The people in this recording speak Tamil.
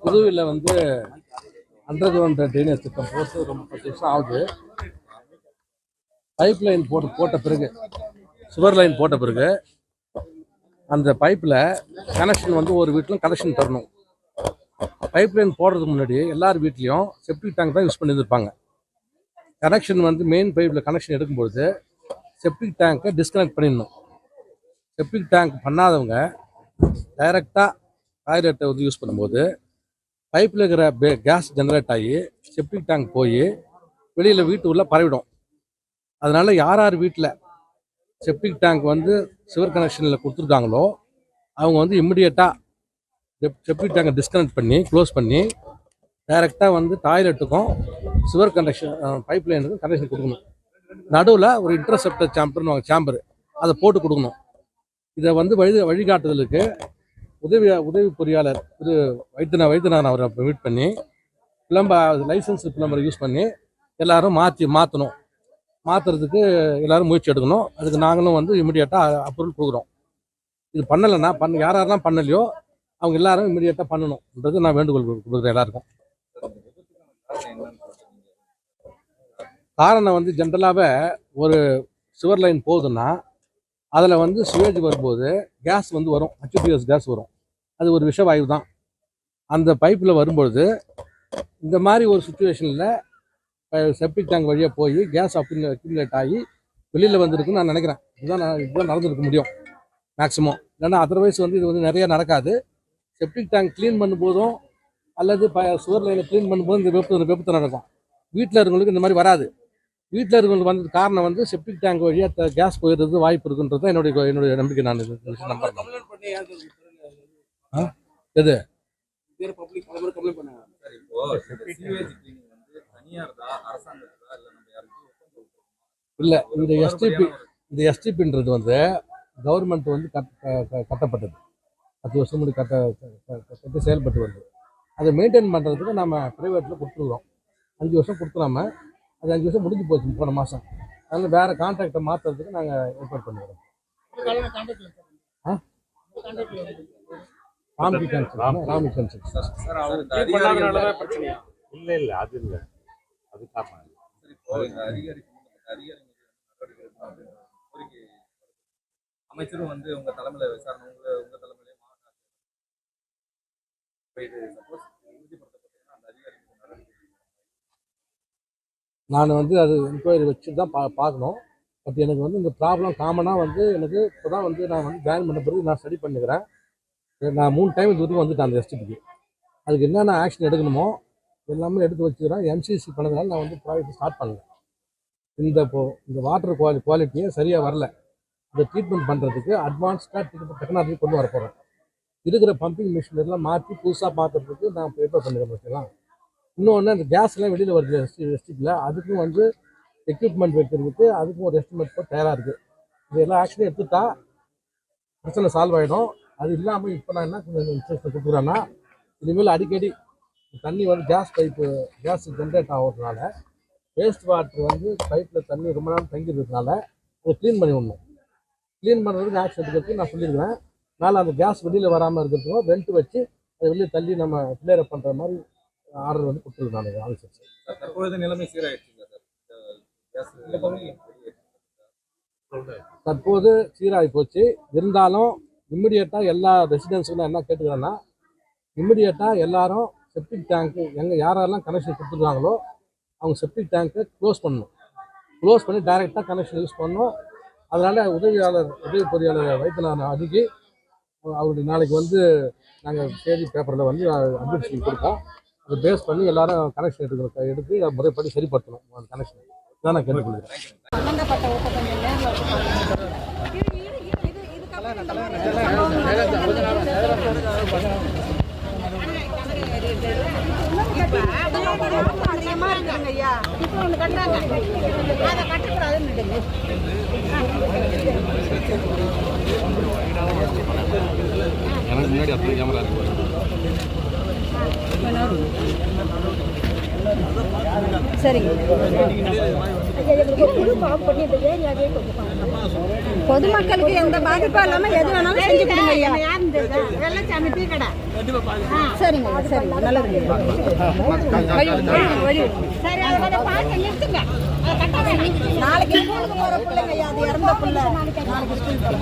புதுவில் வந்து அண்டர் கிரவுண்ட் ட்ரைனேஜ் திட்டம் போட்டு ரொம்ப பத்து வருஷம் ஆகுது. பைப் லைன் போட்டு போட்ட பிறகு சுவர் லைன் போட்ட பிறகு அந்த பைப்பில் கனெக்ஷன் வந்து ஒரு வீட்டிலும் கனெக்ஷன் தரணும். பைப் லைன் போடுறதுக்கு முன்னாடி எல்லார் வீட்லேயும் செப்டிக் டேங்க் தான் யூஸ் பண்ணியிருப்பாங்க கனெக்ஷன் வந்து மெயின் பைப்பில் கனெக்ஷன் எடுக்கும்பொழுது செப்டிக் டேங்க்கை டிஸ்கனெக்ட் பண்ணிடணும். செப்டிக் டேங்க் பண்ணாதவங்க டைரெக்டாக டாய்லெட்டை வந்து யூஸ் பண்ணும்போது பைப்பில் இருக்கிற பே கேஸ் ஜென்ரேட் ஆகி செப்டிக் டேங்க் போய் வெளியில் வீட்டு உள்ள பரவிடும். அதனால் யார் யார் வீட்டில் செப்டிக் டேங்க் வந்து சிவர் கனெக்ஷனில் கொடுத்துருக்காங்களோ அவங்க வந்து இம்மிடியட்டாக செப்டிக் டேங்கை டிஸ்கனெக்ட் பண்ணி க்ளோஸ் பண்ணி டைரெக்டாக வந்து டாய்லெட்டுக்கும் சிவர் கனெக்ஷன் பைப் லைனுக்கும் கனெக்ஷன் கொடுக்கணும். நடுவில் ஒரு இன்டர்செப்டர் சாம்பர்னு சாம்பர் அதை போட்டு கொடுக்கணும். இதை வந்து வழி வழிகாட்டுதலுக்கு உதவி உதவி பொறியாளர் திரு வைத்தியநா வைத்தியநாதன் அவரை மீட் பண்ணி பிளம்பர் லைசன்ஸ் பிளம்பர் யூஸ் பண்ணி எல்லாரும் மாற்றி மாற்றணும் மாற்றுறதுக்கு எல்லாரும் முயற்சி எடுக்கணும். அதுக்கு நாங்களும் வந்து இமிடியேட்டாக அப்ரூவல் கொடுக்குறோம். இது பண்ணலைன்னா பண்ண யார் யாரெல்லாம் பண்ணலையோ அவங்க எல்லாரும் இமிடியேட்டாக பண்ணணும்ன்றது நான் வேண்டுகோள் கொடுக்குறேன் எல்லாருக்கும். காரணம் வந்து ஜென்ரலாகவே ஒரு சுவர் லைன் போகுதுன்னா அதில் வந்து சுவேஜ் வரும்போது கேஸ் வந்து வரும். ஹெச்பிஎஸ் கேஸ் வரும். அது ஒரு விஷவாயு தான். அந்த பைப்பில் வரும்பொழுது இந்த மாதிரி ஒரு சுச்சுவேஷனில் செப்டிக் டேங்க் வழியாக போய் கேஸ் அக்யூமுலே அக்யூமுலேட் ஆகி வெளியில் வந்திருக்குன்னு நான் நினைக்கிறேன். இதுதான் நான் இதுதான் நடந்திருக்க முடியும் மேக்ஸிமம் ஏன்னா அதர்வைஸ் வந்து இது வந்து நிறையா நடக்காது. செப்டிக் டேங்க் க்ளீன் பண்ணும்போதும் அல்லது ப சுவர் லைனை க்ளீன் பண்ணும்போது இந்த விபத்து விபத்து நடக்கும். வீட்டில் இருக்கவங்களுக்கு இந்த மாதிரி வராது. வீட்டில் இருக்கவங்களுக்கு வந்தது காரணம் வந்து செப்டிக் டேங்க் வழியாக கேஸ் போயிடுறது வாய்ப்பு இருக்குன்றது தான் என்னுடைய என்னுடைய நம்பிக்கை. நான் நம்புறேன். எது? இல்ல இந்த எஸ்டிபி இந்த எஸ்டிபின்றது வந்து கவர்மெண்ட் வந்து கட் கட்டப்பட்டது. பத்து வருஷம் முடி கட்ட செயல்பட்டு வருது அதை மெயின்டைன் பண்ணுறதுக்கு நம்ம ப்ரைவேட்டில் கொடுத்துருக்குறோம் அஞ்சு வருஷம் கொடுத்துடாம அது அஞ்சு வருஷம் முடிஞ்சு போச்சு போன மாதம் அதனால் வேறு கான்ட்ராக்டை மாற்றுறதுக்கு நாங்கள் ஏற்பாடு பண்ணுறோம் Ramky consult Rami consult sir, sir, அவர் இந்த அதிகாரிகள் இல்ல இல்ல அது இல்ல. அது காரணம். சரி, இப்போ அதிகாரி அதிகாரி அமைச்சரும் வந்து உங்க தலைமையில விசாரணை உங்க உங்க தலைமையிலே மாவட்ட. நான் வந்து அது என்கொயரி வச்சு தான் பா பார்க்கணும். பட் எனக்கு வந்து இந்த ப்ராப்ளம் காமனாக வந்து எனக்கு இப்போ தான் வந்து நான் வந்து ஜாயின் பண்ண பிறகு நான் ஸ்டடி பண்ணிக்கிறேன். நான் மூணு டைம் இது வரைக்கும் வந்துட்டேன் அந்த எஸ்டிபிக்கு அதுக்கு என்னென்ன ஆக்ஷன் எடுக்கணுமோ எல்லாமே எடுத்து வச்சுக்கிறேன். எம்சிசி பண்ணதுனால நான் வந்து ப்ராஜெக்ட் ஸ்டார்ட் பண்ணேன் இந்த இப்போ இந்த வாட்டர் குவாலி குவாலிட்டியே சரியாக வரல. இந்த ட்ரீட்மெண்ட் பண்ணுறதுக்கு அட்வான்ஸ்டாக டெக்னாலஜி கொண்டு வர போகிறேன் இருக்கிற பம்பிங் மிஷின் எல்லாம் மாற்றி புதுசாக பார்க்கறதுக்கு நான் ப்ரிப்பேர் பண்ணிக்கிறேன் ஓகேங்களா இன்னொன்று அந்த கேஸ்லாம் வெளியில் வருது எஸ்டி எஸ்டிக்கில் அதுக்கும் வந்து எக்யூப்மெண்ட் வைக்கிறதுக்கு அதுக்கும் ஒரு எஸ்டிமேட் தயாராக இருக்குது இதெல்லாம் ஆக்சுவலி எடுத்துட்டா பிரச்சனை சால்வ் ஆகிடும் அது இல்லாமல் இப்போ நான் என்ன கொஞ்சம் இன்ட்ரெஸ்ட் கொடுக்குறேன்னா இனிமேல் அடிக்கடி தண்ணி வந்து கேஸ் பைப்பு கேஸ் ஜென்ரேட் ஆகிறதுனால வேஸ்ட் வாட்டர் வந்து பைப்பில் தண்ணி ரொம்ப நேரம் தங்கிடுறதுனால அதை க்ளீன் பண்ணி விடணும் க்ளீன் பண்ணுறதுக்கு ஆக்ஷன் எடுக்கிறதுக்கு நான் சொல்லியிருக்கிறேன். மேலே அந்த கேஸ் வெளியில் வராமல் இருக்கிறதுக்கும் வெண்ட் வச்சு அதை வெளியே தள்ளி நம்ம கிளியர் பண்ணுற மாதிரி ஆர்டர் வந்து கொடுத்துருக்கேன் நான் ஆஃபீஸர்ஸ் சார், தற்பொழுது நிலைமை சீராயிடுச்சுங்க சார்? இந்த கேஸ் எல்லாமே வெளியேற்றி. தற்போது சீராகி போச்சு. இருந்தாலும் இம்மிடியட்டாக எல்லா ரெசிடென்ஸும் என்ன கேட்டுக்கிறேன்னா இம்மிடியட்டாக எல்லாரும் செப்டிக் டேங்க்கு எங்கே யாரெல்லாம் கனெக்ஷன் கொடுத்துருக்காங்களோ அவங்க செப்டிக் டேங்க்கை க்ளோஸ் பண்ணணும். க்ளோஸ் பண்ணி டைரெக்டாக கனெக்ஷன் யூஸ் பண்ணணும். அதனால் உதவியாளர் உதவி பொறியாளர் வைத்தியநாதன் அணுகி அவருடைய நாளைக்கு வந்து நாங்கள் செய்தி பேப்பரில் வந்து அட்மிஷன் கொடுப்போம். அதை பேஸ் பண்ணி எல்லாரும் கனெக்ஷன் எடுக்கிற எடுத்து அதை முறைப்படி சரிப்படுத்தணும். அந்த கனெக்ஷன் இதான் நான் கேட்டுக்கொள்கிறேன் சம்பந்தப்பட்ட ஒப்பந்தங்கள் நேரில் வச்சு பார்க்கணும். இது- இது- இது- இது- இதுக்கப்புறம் இந்த மாதிரி சம்பவம் இப்ப அதிகமா இருக்குதுங்க ஐயா. கட்டுறாங்க. அதை கட்டக்கூடாதுன்னு எனக்கு முன்னாடி கேமரா இருக்கு சரிங்க பொதுமக்களுக்கு எந்த பாதிப்பும் இல்லாம எது வேணாலும் செஞ்சு கொடுங்க ஐயா சரிங்க சரிங்க. நல்லது நாளைக்கு ஸ்கூலுக்கு போகிற பிள்ளைங்க அது இறந்த பிள்ளை. நாளைக்கு ஸ்கூலுக்கு